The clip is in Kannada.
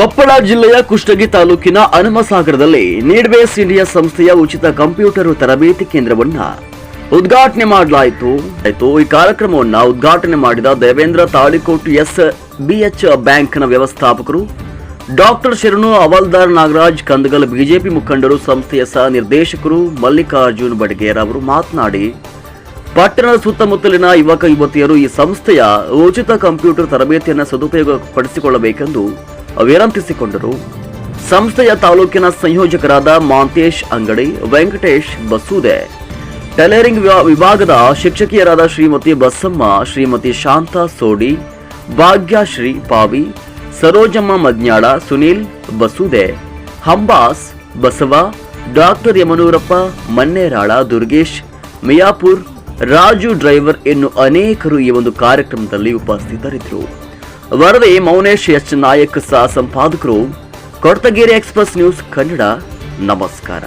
ಕೊಪ್ಪಳ ಜಿಲ್ಲೆಯ ಕುಷ್ಟಗಿ ತಾಲೂಕಿನ ಹನುಮಸಾಗರದಲ್ಲಿ ನೀಡ್ಬೇಸ್ ಇಂಡಿಯಾ ಸಂಸ್ಥೆಯ ಉಚಿತ ಕಂಪ್ಯೂಟರ್ ತರಬೇತಿ ಕೇಂದ್ರವನ್ನ ಉದ್ಘಾಟನೆ ಮಾಡಲಾಯಿತು. ಆಯಿತು, ಈ ಕಾರ್ಯಕ್ರಮವನ್ನ ಉದ್ಘಾಟನೆ ಮಾಡಿದ ದೇವೇಂದ್ರ ತಾಳಿಕೋಟ್ ಎಸ್ ಬಿಎಚ್ ಬ್ಯಾಂಕ್ನ ವ್ಯವಸ್ಥಾಪಕರು ಡಾಕ್ಟರ್ ಶರಣು ಅವಲ್ದಾರ್ ನಾಗರಾಜ್, ಕಂದಗಲ್ ಬಿಜೆಪಿ ಮುಖಂಡರು, ಸಂಸ್ಥೆಯ ಸಹ ನಿರ್ದೇಶಕರು ಮಲ್ಲಿಕಾರ್ಜುನ್ ಬಡಗೇರ್ ಅವರು ಮಾತನಾಡಿ, ಪಟ್ಟಣದ ಸುತ್ತಮುತ್ತಲಿನ ಯುವಕ ಯುವತಿಯರು ಈ ಸಂಸ್ಥೆಯ ಉಚಿತ ಕಂಪ್ಯೂಟರ್ ತರಬೇತಿಯನ್ನು ಸದುಪಯೋಗಪಡಿಸಿಕೊಳ್ಳಬೇಕೆಂದು ವಿನಂತಿಸಿಕೊಂಡರು ಸಂಸ್ಥೆಯ ತಾಲೂಕಿನ ಸಂಯೋಜಕರಾದ ಮಾಂತೇಶ್ ಅಂಗಡಿ, ವೆಂಕಟೇಶ್ ಬಸೂದೆ. ಟೈಲರಿಂಗ್ ವಿಭಾ- ವಿಭಾಗದ ಶಿಕ್ಷಕಿಯರಾದ ಶ್ರೀಮತಿ ಬಸಮ್ಮ, ಶ್ರೀಮತಿ ಶಾಂತಾ ಸೋಡಿ ಭಾಗ್ಯಶ್ರೀ ಪಾವಿ, ಸರೋಜಮ್ಮ ಮಜ್ಞಾಳ, ಸುನೀಲ್ ಬಸೂದೆ, ಹಂಬಾಸ್ ಬಸವ, ಡಾಕ್ಟರ್ ಯಮನೂರಪ್ಪ, ಮನ್ನೇರಾಳ ದುರ್ಗೇಶ್, ಮಿಯಾಪುರ್, ರಾಜು ಡ್ರೈವರ್ ಎನ್ನು ಅನೇಕರು ಈ ಒಂದು ಕಾರ್ಯಕ್ರಮದಲ್ಲಿ ಉಪಸ್ಥಿತರಿದ್ದರು. ವರದಿ ಮೌನೇಶ್ ಎಚ್. ನಾಯಕ್ ಸಹ ಸಂಪಾದಕರು ಕೊಡ್ತಗೇರಿ ಎಕ್ಸ್ಪ್ರೆಸ್ ನ್ಯೂಸ್ ಕನ್ನಡ ನಮಸ್ಕಾರ.